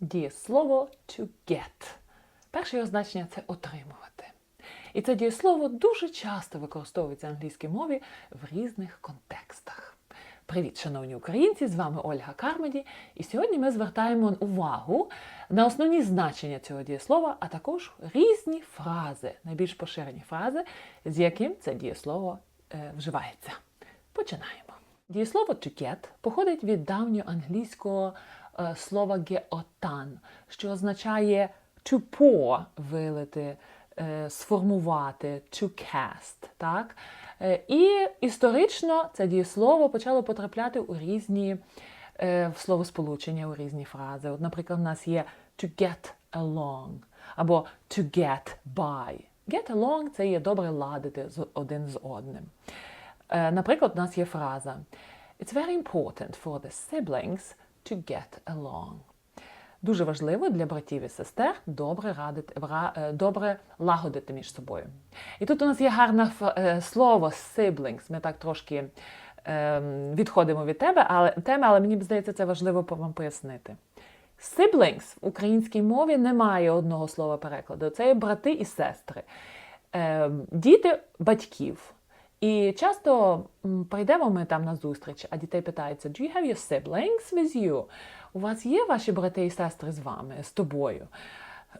Дієслово to get. Перше його значення це отримувати. І це дієслово дуже часто використовується в англійській мові в різних контекстах. Привіт, шановні українці! З вами Ольга Кармеді. І сьогодні ми звертаємо увагу на основні значення цього дієслова, а також різні фрази, найбільш поширені фрази, з яким це дієслово е, вживається. Починаємо. Дієслово to get походить від давнього англійського е, слова geotan, що означає to pour – вилити, е, сформувати, to cast. Так? Е, І історично це дієслово почало потрапляти у різні е, словосполучення, у різні фрази. От, наприклад, у нас є to get along або to get by. Get along це є добре ладити один з одним. Е, Наприклад, у нас є фраза It's very important for the siblings to get along. Дуже важливо для братів і сестер добре радити, е, добре лагодити між собою. І тут у нас є гарне е, слово siblings. Ми так трошки ем, відходимо від тебе, але, теми, але мені здається, це важливо вам пояснити. Siblings в українській мові немає одного слова перекладу. Це є брати і сестри, Ем, діти батьків. І часто прийдемо ми там на зустріч, а дітей питаються: Do you have your siblings with you? У вас є ваші брати і сестри з вами, з тобою?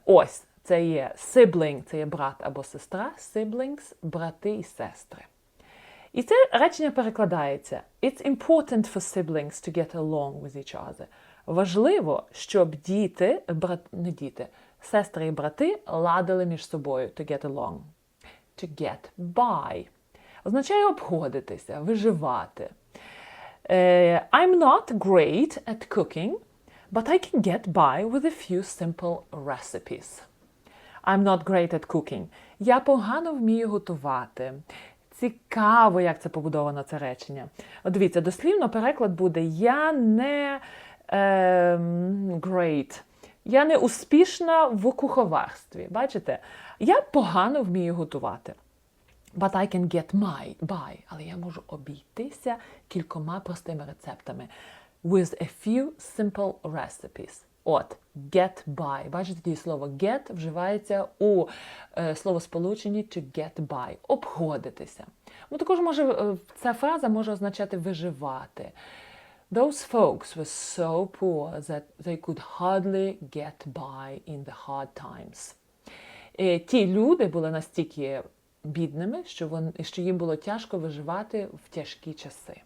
Ось це є sibling, це є брат або сестра, siblings, брати і сестри. І це речення перекладається: It's important for siblings to get along with each other. Важливо, щоб діти, брат, не діти, сестри і брати ладили між собою to get along. To get by означає обходитися, виживати. Е, I'm not great at cooking, but I can get by with a few simple recipes. I'm not great at cooking. Я погано вмію готувати. Цікаво, як це побудовано це речення. От дивіться, дослівно переклад буде Я не ем, great. Я не успішна в куховарстві. Бачите? Я погано вмію готувати. But I can get my by. Але я можу обійтися кількома простими рецептами. With a few simple recipes. От, get by. Бачите, тоді слово get вживається у е, словосполученні to get by. Обходитися. Ну, також може, е, ця фраза може означати виживати. Those folks were so poor that they could hardly get by in the hard times. Е, Ті люди були настільки бідними, що, вон, що їм було тяжко виживати в тяжкі часи.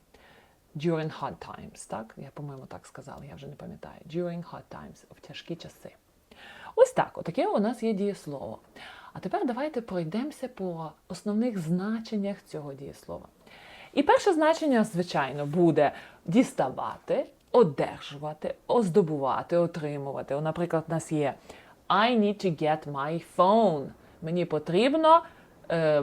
During hard times, так? Я, по-моєму, так сказала, я вже не пам'ятаю. During hard times, в тяжкі часи. Ось так, отаке у нас є дієслово. А тепер давайте пройдемося по основних значеннях цього дієслова. І перше значення, звичайно, буде діставати, одержувати, оздобувати, отримувати. Наприклад, у нас є I need to get my phone. Мені потрібно е,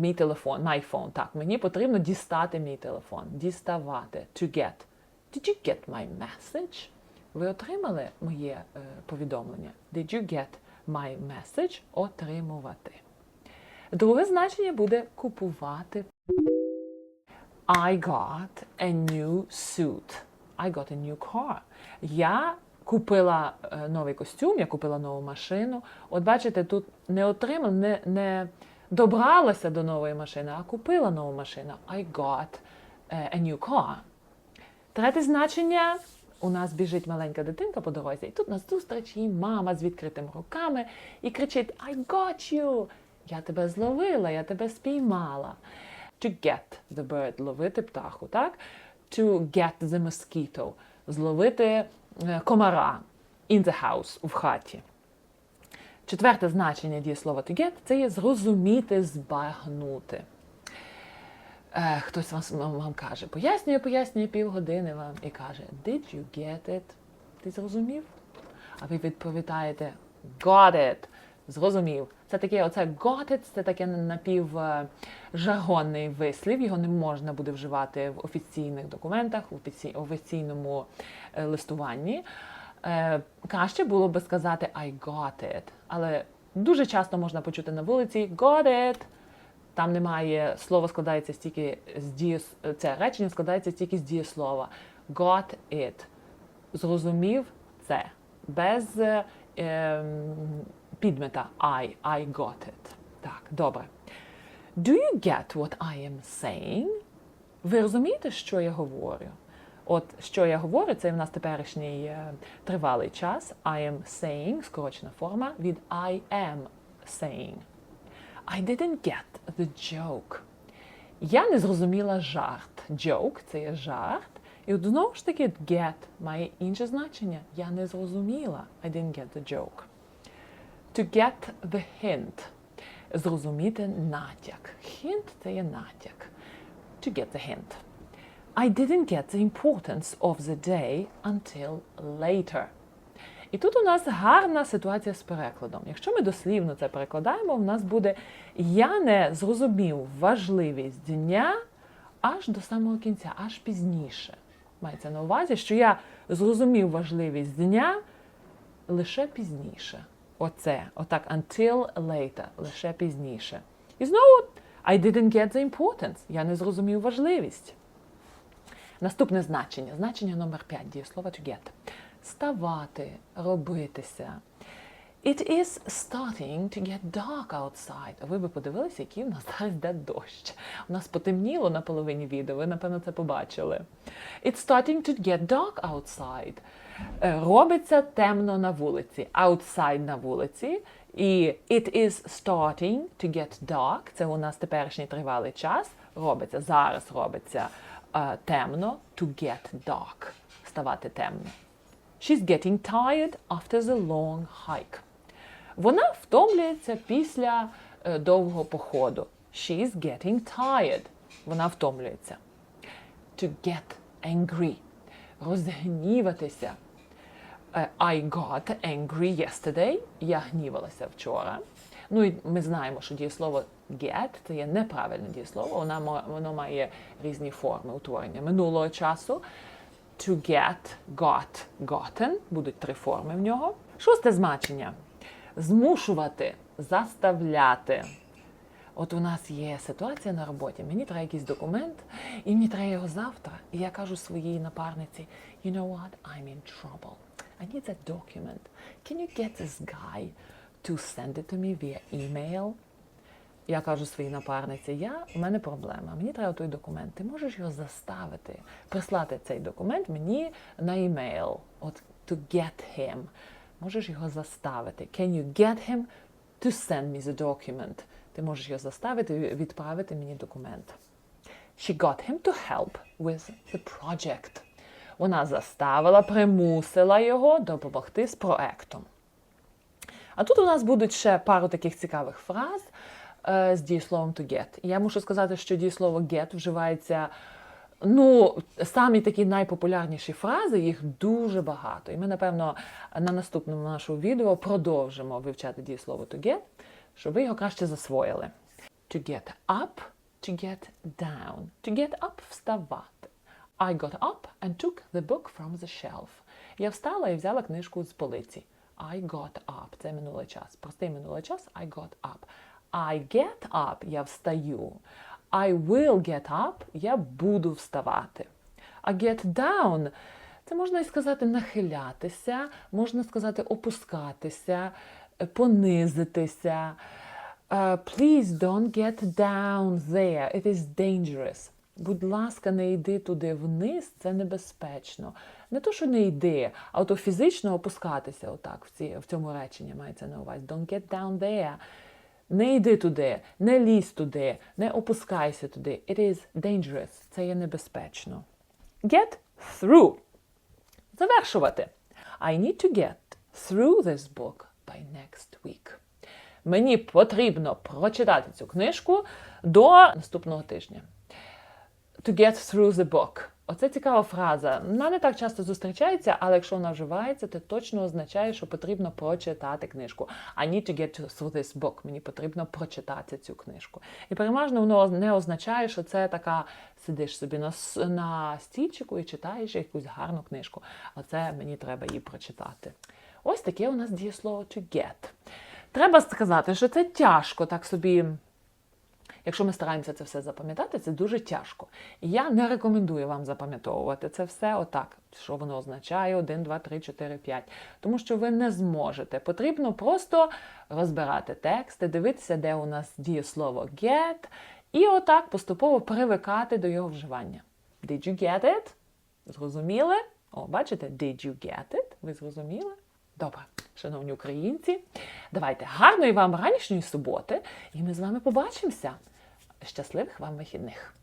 мій телефон, my phone. Так, мені потрібно дістати мій телефон. Діставати. To get. Did you get my message? Ви отримали моє е, повідомлення? Did you get my message? Отримувати. Друге значення буде купувати. I got a new suit. I got a new car. Я купила е, новий костюм, я купила нову машину. От бачите, тут не отримала, не, не добралася до нової машини, а купила нову машину. I got е, a new car. Третє значення. У нас біжить маленька дитинка по дорозі, і тут на зустріч їй мама з відкритими руками і кричить I got you! Я тебе зловила, я тебе спіймала. To get the bird – ловити птаху, так? To get the mosquito – зловити е, комара in the house – в хаті. Четверте значення дієслова to get – це є зрозуміти, збагнути. Е, хтось вам, вам, каже, пояснює, пояснює півгодини вам і каже, Did you get it? Ти зрозумів? А ви відповідаєте Got it. Зрозумів. Це таке, оце it, це таке напівжаргонний вислів. Його не можна буде вживати в офіційних документах, в офіційному е, листуванні. Е, краще було би сказати I got it. Але дуже часто можна почути на вулиці got it. Там немає слово складається стільки з дієс... це речення складається стільки з дієслова. Got it. Зрозумів це. без е, ем, підмета I. I got it. Так, добре. Do you get what I am saying? Ви розумієте, що я говорю? От що я говорю, це в нас теперішній е, тривалий час. I am saying, скорочена форма від I am saying. I didn't get the joke. Я не зрозуміла жарт. Joke – це є жарт. І от знову ж таки get має інше значення. Я не зрозуміла. I didn't get the joke. To get the hint. Зрозуміти натяк. Hint – це є натяк. To get the hint. I didn't get the importance of the day until later. І тут у нас гарна ситуація з перекладом. Якщо ми дослівно це перекладаємо, у нас буде я не зрозумів важливість дня аж до самого кінця, аж пізніше. Мається на увазі, що я зрозумів важливість дня лише пізніше. Оце, отак, until later, лише пізніше. І знову I didn't get the importance. Я не зрозумів важливість. Наступне значення. Значення номер 5 дієслова to get. Ставати, робитися. It is starting to get dark outside. Ви би подивилися, який в нас зараз йде дощ. У нас потемніло на половині відео, ви, напевно, це побачили. It's starting to get dark outside. Е, Робиться темно на вулиці. Outside на вулиці. І it is starting to get dark. Це у нас теперішній тривалий час. Робиться, зараз робиться е, темно. To get dark. Ставати темно. She's getting tired after the long hike. Вона втомлюється після е, довгого походу. She's getting tired. Вона втомлюється. To get angry. Розгніватися. Е, I got angry yesterday. Я гнівалася вчора. Ну і ми знаємо, що дієслово get це є неправильне дієслово. Вона, мо- воно має різні форми утворення минулого часу. To get, got, gotten. Будуть три форми в нього. Шосте значення. Змушувати, заставляти. От у нас є ситуація на роботі, мені треба якийсь документ, і мені треба його завтра. І я кажу своїй напарниці: you know what, I'm in trouble. I need that document. Can you get this guy to send it to me via email? Я кажу своїй напарниці, я, у мене проблема, мені треба той документ. Ти можеш його заставити, прислати цей документ мені на емейл. От to get him. Можеш його заставити. Can you get him to send me the document? Ти можеш його заставити відправити мені документ. She got him to help with the project. Вона заставила, примусила його допомогти з проектом. А тут у нас будуть ще пару таких цікавих фраз е, з дієсловом to get. Я мушу сказати, що дієслово get вживається. Ну, самі такі найпопулярніші фрази, їх дуже багато. І ми, напевно, на наступному нашому відео продовжимо вивчати дієслово to get, щоб ви його краще засвоїли. To get up, to get down. To get up – вставати. I got up and took the book from the shelf. Я встала і взяла книжку з полиці. I got up. Це минулий час. Простий минулий час. I got up. I get up. Я встаю. I will get up. Я буду вставати. I get down. Це можна і сказати нахилятися, можна сказати опускатися, е, понизитися. Uh, please don't get down there. It is dangerous. Будь ласка, не йди туди вниз, це небезпечно. Не то, що не йди, а ото фізично опускатися отак в цьому реченні мається на увазі. Don't get down there. Не йди туди, не лізь туди, не опускайся туди. It is dangerous. Це є небезпечно. Get through. Завершувати. I need to get through this book by next week. Мені потрібно прочитати цю книжку до наступного тижня. To get through the book. Оце цікава фраза. Вона не так часто зустрічається, але якщо вона вживається, то точно означає, що потрібно прочитати книжку. I need to get through this book. Мені потрібно прочитати цю книжку. І переважно воно не означає, що це така сидиш собі на, на стільчику і читаєш якусь гарну книжку. Оце мені треба її прочитати. Ось таке у нас дієслово to get. Треба сказати, що це тяжко так собі Якщо ми стараємося це все запам'ятати, це дуже тяжко. Я не рекомендую вам запам'ятовувати це все отак, що воно означає 1, 2, 3, 4, 5. Тому що ви не зможете. Потрібно просто розбирати тексти, дивитися, де у нас діє слово get, і отак поступово привикати до його вживання. Did you get it? Зрозуміли? О, бачите, did you get it? Ви зрозуміли? Добре, шановні українці, давайте гарної вам ранішньої суботи, і ми з вами побачимося. Щасливих вам вихідних!